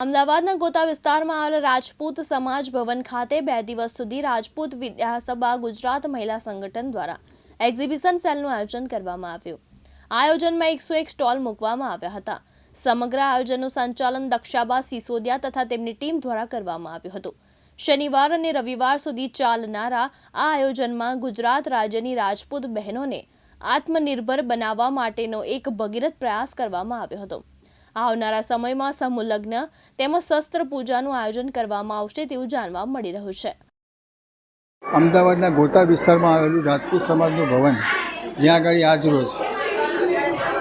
અમદાવાદના ગોતા વિસ્તારમાં આવેલ રાજપૂત સમાજ ભવન ખાતે બે દિવસ સુધી રાજપૂત વિદ્યાસભા ગુજરાત મહિલા સંગઠન દ્વારા એક્ઝિબિશન સેલનું આયોજન કરવામાં આવ્યું. આયોજનમાં એકસો એક સ્ટોલ મૂકવામાં આવ્યા હતા. સમગ્ર આયોજનનું સંચાલન દક્ષાબા સિસોદિયા તથા તેમની ટીમ દ્વારા કરવામાં આવ્યું હતું. શનિવાર અને રવિવાર સુધી ચાલનારા આ આયોજનમાં ગુજરાત રાજ્યની રાજપૂત બહેનોને આત્મનિર્ભર બનાવવા માટેનો એક ભગીરથ પ્રયાસ કરવામાં આવ્યો હતો. આવનારા સમયમાં સમૂહ લગ્ન તેમજ શસ્ત્ર પૂજાનું આયોજન કરવામાં આવશે તેવું જાણવા મળી રહ્યું છે. અમદાવાદના ગોતા વિસ્તારમાં આવેલું રાજપૂત સમાજનું ભવન, જ્યાં આગળ આજ રોજ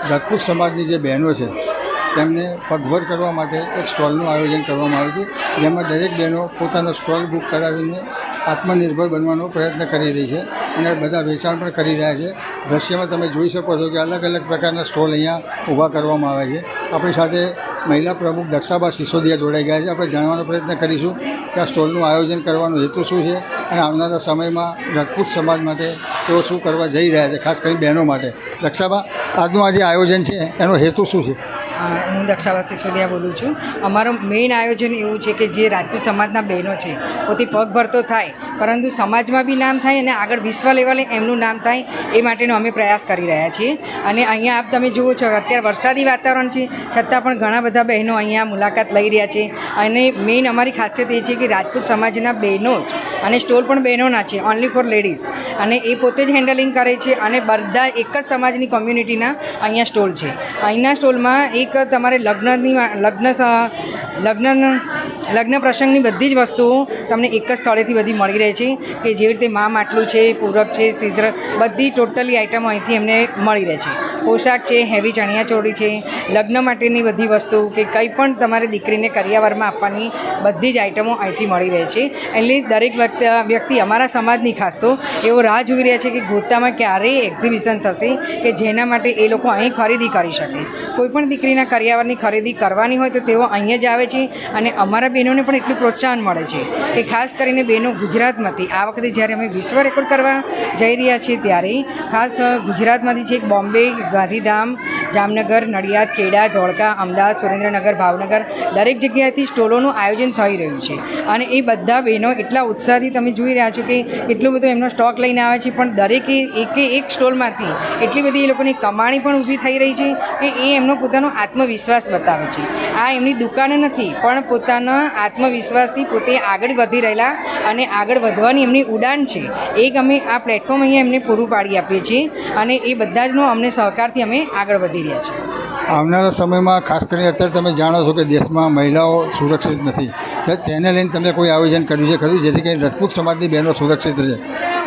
રાજપૂત સમાજની જે બહેનો છે, તેમને પગભર કરવા માટે એક સ્ટોલનું આયોજન કરવામાં આવ્યું હતું. જેમાં દરેક બહેનો પોતાનો સ્ટોલ બુક કરાવીને આત્મનિર્ભર બનવાનો પ્રયત્ન કરી રહી છે અને બધા વેચાણ પણ કરી રહ્યા છે. દ્રશ્યમાં તમે જોઈ શકો છો કે અલગ અલગ પ્રકારના સ્ટોલ અહીંયા ઊભા કરવામાં આવે છે. આપણી સાથે મહિલા પ્રમુખ દક્ષાબા સિસોદિયા જોડાઈ ગયા છે. આપણે જાણવાનો પ્રયત્ન કરીશું કે આ સ્ટોલનું આયોજન કરવાનો હેતુ શું છે અને આવનારા સમયમાં રાજપૂત સમાજ માટે તેઓ શું કરવા જઈ રહ્યા છે, ખાસ કરી બહેનો માટે. દક્ષાબા, આજનું આ જે આયોજન છે, એનો હેતુ શું છે? હું દક્ષાવાસી સોદિયા બોલું છું. અમારું મેઇન આયોજન એવું છે કે જે રાજપૂત સમાજના બહેનો છે, પોતે પગભર તો થાય, પરંતુ સમાજમાં બી નામ થાય અને આગળ વિશ્વ લેવલે એમનું નામ થાય, એ માટેનો અમે પ્રયાસ કરી રહ્યા છીએ. અને અહીંયા આપ તમે જુઓ છો, અત્યારે વરસાદી વાતાવરણ છે, છતાં પણ ઘણા બધા બહેનો અહીંયા મુલાકાત લઈ રહ્યા છે. અને મેઇન અમારી ખાસિયત એ છે કે રાજપૂત સમાજના બહેનો જ અને સ્ટોલ પણ બહેનોના છે ઓનલી ફોર લેડીઝ અને એ પોતે જ હેન્ડલિંગ કરે છે અને બધા એક જ સમાજની કોમ્યુનિટીના અહીંયા સ્ટોલ છે. અહીંના સ્ટોલમાં એક તમારે લગ્નની લગ્ન લગ્ન લગ્ન પ્રસંગની બધી જ વસ્તુઓ તમને એક જ સ્થળેથી બધી મળી રહે છે કે જેવી રીતે મા માટલું છે, પૂરક છે સિદ્ર બધી ટોટલી આઇટમો અહીંથી એમને મળી રહે છે. પોશાક છે, હેવી ચણિયાચોળી છે, લગ્ન માટેની બધી વસ્તુ કે કંઈ પણ તમારે દીકરીને કરિયાવરમાં આપવાની બધી જ આઇટમો અહીંથી મળી રહે છે. એટલે દરેક વ્યક્તિ અમારા સમાજની ખાસ તો એવો રાહ જોઈ રહ્યા છે કે ગોતામાં ક્યારે એક્ઝિબિશન થશે કે જેના માટે એ લોકો અહીં ખરીદી કરી શકે. કોઈ પણ દીકરીના કરિયાવરની ખરીદી કરવાની હોય તો તેઓ અહીંયા જ આવે છે અને અમારા બહેનોને પણ એટલું પ્રોત્સાહન મળે છે કે ખાસ કરીને બહેનો ગુજરાતમાંથી. આ વખતે જ્યારે અમે વિશ્વ રેકોર્ડ કરવા જઈ રહ્યા છીએ ત્યારે ખાસ ગુજરાતમાંથી છે બોમ્બે ગાંધીધામ, જામનગર, નડિયાદ ખેડા ધોળકા, અમદાવાદ, સુરેન્દ્રનગર, ભાવનગર દરેક જગ્યાએથી સ્ટોલોનું આયોજન થઈ રહ્યું છે. અને એ બધા બહેનો એટલા ઉત્સાહથી તમે જોઈ રહ્યા છો કે એટલું બધું એમનો સ્ટોક લઈને આવે છે, પણ દરેકે એકે એક સ્ટોલમાંથી એટલી બધી એ લોકોની કમાણી પણ ઊભી થઈ રહી છે કે એ એમનો પોતાનો આત્મવિશ્વાસ બતાવે છે. આ એમની દુકાન નથી, પણ પોતાના આત્મવિશ્વાસથી પોતે આગળ વધી રહેલા અને આગળ વધવાની એમની ઉડાન છે. એક અમે આ પ્લેટફોર્મ અહીંયા એમને પૂરું પાડી આપીએ છીએ અને એ બધા જનો અમને સહકારથી અમે આગળ વધી રહ્યા છીએ. આવનારા સમયમાં ખાસ કરીને અત્યારે તમે જાણો છો કે દેશમાં મહિલાઓ સુરક્ષિત નથી. તેને લઈને તમે કોઈ આયોજન કર્યું છે ખરું? જેથી કરીને રાજપૂત સમાજની બહેનો સુરક્ષિત રહે.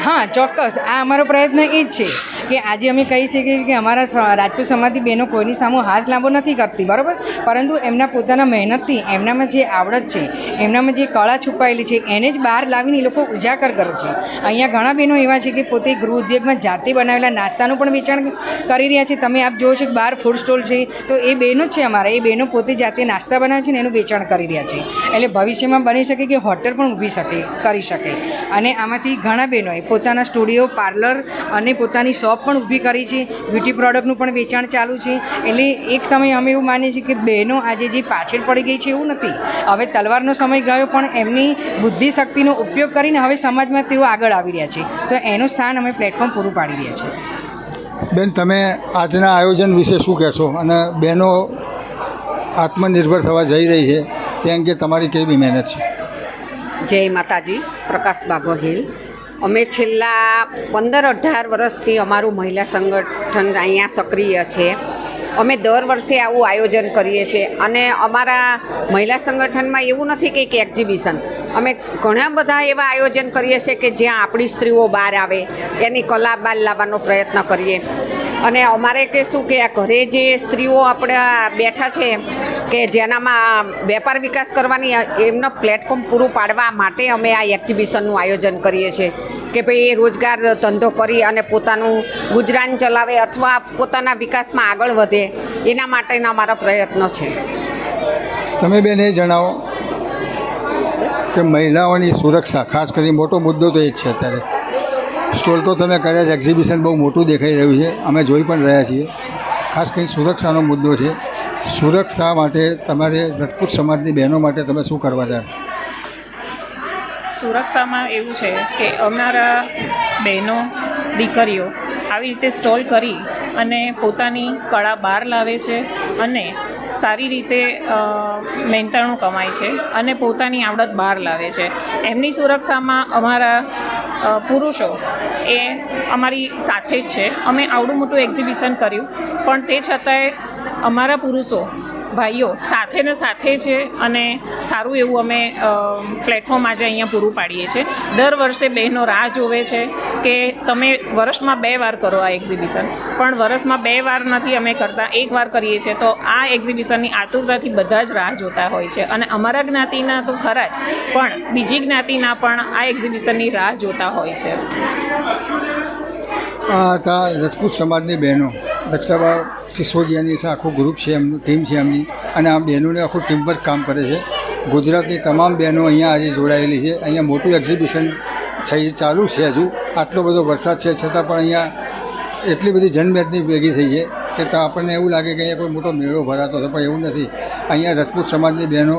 હા, ચોક્કસ. આ અમારો પ્રયત્ન એ જ છે કે આજે અમે કહી શકીએ કે અમારા રાજપૂત સમાજની બહેનો કોઈની સામે હાથ લાંબો નથી કરતી, બરાબર? પરંતુ એમના પોતાના મહેનતથી, એમનામાં જે આવડત છે, એમનામાં જે કળા છુપાયેલી છે, એને જ બહાર લાવીને એ લોકો ઉજાગર કરે છે. અહીંયા ઘણા બહેનો એવા છે કે પોતે ગૃહ ઉદ્યોગમાં જાતે બનાવેલા નાસ્તાનું પણ વેચાણ કરી રહ્યા છે. તમે આપ જોવો છો કે બહાર ફૂડ સ્ટોલ છે. તો એ બહેનો જ છે અમારા. એ બહેનો પોતે જાતે નાસ્તા બનાવે છે ને એનું વેચાણ કરી રહ્યા છે. એટલે ભવિષ્યમાં બની શકે કે હોટલ પણ ઊભી શકે, કરી શકે. અને આમાંથી ઘણા બહેનોએ પોતાના સ્ટુડિયો પાર્લર અને પોતાની શોપ પણ ઊભી કરી છે. બ્યુટી પ્રોડક્ટનું પણ વેચાણ ચાલુ છે. એટલે એક સમય અમે એવું માનીએ છીએ કે બહેનો આજે જે પાછળ પડી ગઈ છે એવું નથી. હવે તલવારનો સમય ગયો પણ એમની બુદ્ધિ શક્તિનો ઉપયોગ કરીને હવે સમાજમાં તેઓ આગળ આવી રહ્યા છે. તો એનું સ્થાન અમે પ્લેટફોર્મ પૂરું પાડી રહ્યા છીએ. બેન તમે આજના આયોજન વિશે શું કહેશો? અને બહેનો આત્મનિર્ભર થવા જઈ રહી છે તે અંગે તમારી કેવી મહેનત છે? જય માતાજી પ્રકાશ બાગોહિલ. અમે છેલ્લા પંદર અઢાર વર્ષથી અમારું મહિલા સંગઠન અહીંયા સક્રિય છે. અમે દર વર્ષે આવું આયોજન કરીએ છીએ અને અમારા મહિલા સંગઠનમાં એવું નથી કે એક એક્ઝિબિશન અમે ઘણા બધા એવા આયોજન કરીએ છીએ કે જ્યાં આપણી સ્ત્રીઓ બહાર આવે, એની કલા બહાર લાવવાનો પ્રયત્ન કરીએ. અને અમારે કે શું કે, આ ઘરે જે સ્ત્રીઓ આપણે બેઠા છે, કે જેનામાં વેપાર વિકાસ કરવાની એમનો પ્લેટફોર્મ પૂરું પાડવા માટે અમે આ એક્ઝિબિશનનું આયોજન કરીએ છીએ. કે ભાઈ એ રોજગાર ધંધો કરી અને પોતાનું ગુજરાન ચલાવે અથવા પોતાના વિકાસમાં આગળ વધે, એના માટેના અમારા પ્રયત્નો છે. તમે બેન એ જણાવો કે મહિલાઓની સુરક્ષા, ખાસ કરી મોટો મુદ્દો તો એ જ છે અત્યારે. સ્ટોલ તો તમે કર્યા છે. એક્ઝિબિશન બહુ મોટું દેખાઈ રહ્યું છે. અમે જોઈ પણ રહ્યા છીએ. ખાસ કરીને સુરક્ષાનો મુદ્દો છે. સુરક્ષા માટે તમારે રાજપૂત સમાજની બહેનો માટે તમે શું કરવા જાય સુરક્ષામાં એવું છે કે અમારા બહેનો, દીકરીઓ આવી રીતે સ્ટોલ કરી અને પોતાની કળા બહાર લાવે છે અને સારી રીતે મહેનતાણું કમાય છે અને પોતાની આવડત બહાર લાવે છે. એમની સુરક્ષામાં અમારા પુરુષો એ અમારી સાથે જ છે. અમે આવડું મોટું એક્ઝિબિશન કર્યું. પણ તે છતાંય અમારા પુરુષો ભાઈઓ સાથે ને સાથે છે અને સારું એવું અમે પ્લેટફોર્મ આજે અહીંયા પૂરું પાડીએ છીએ. દર વર્ષે બહેનો રાહ જોવે છે કે તમે વર્ષમાં બે વાર કરો આ એક્ઝિબિશન પણ વર્ષમાં બે વાર નથી અમે કરતા, એક વાર કરીએ છીએ. તો આ એક્ઝિબિશનની આતુરતાથી બધા જ રાહ જોતા હોય છે. અને અમારા જ્ઞાતિના તો ખરા જ, પણ બીજી જ્ઞાતિના પણ આ એક્ઝિબિશનની રાહ જોતા હોય છે. આ હતા રજપૂત સમાજની બહેનો. રક્ષાબા સિસોદિયાની છે, આખું ગ્રુપ છે, એમનું ટીમ છે એમની. અને આ બહેનોને આખું પર કામ કરે છે. ગુજરાતની તમામ બહેનો અહીંયા આજે જોડાયેલી છે. અહીંયા મોટું એક્ઝિબિશન થઈ ચાલુ છે હજુ. આટલો બધો વરસાદ છે, છતાં પણ અહીંયા એટલી બધી જનમેદની ભેગી થઈ છે કે તો આપણને એવું લાગે કે અહીંયા કોઈ મોટો મેળો ભરાતો છે પણ એવું નથી. અહીંયા રજપૂત સમાજની બહેનો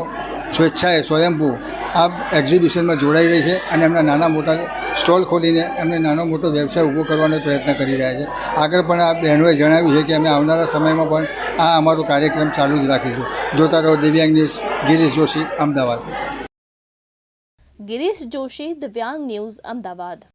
સ્વેચ્છાએ સ્વયંભૂ આ એક્ઝિબિશનમાં જોડાઈ રહી છે અને એમના નાના મોટા સ્ટોલ ખોલીને એમને નાનો મોટો વ્યવસાય ઊભો કરવાનો પ્રયત્ન કરી રહ્યા છે. આગળ પણ આ બહેનોએ જણાવ્યું છે કે અમે આવનારા સમયમાં પણ આ અમારો કાર્યક્રમ ચાલુ જ રાખીશું. જોતા રહો દિવ્યાંગ ન્યૂઝ, ગિરીશ જોશી, અમદાવાદ. ગિરીશ જોશી, દિવ્યાંગ ન્યૂઝ, અમદાવાદ.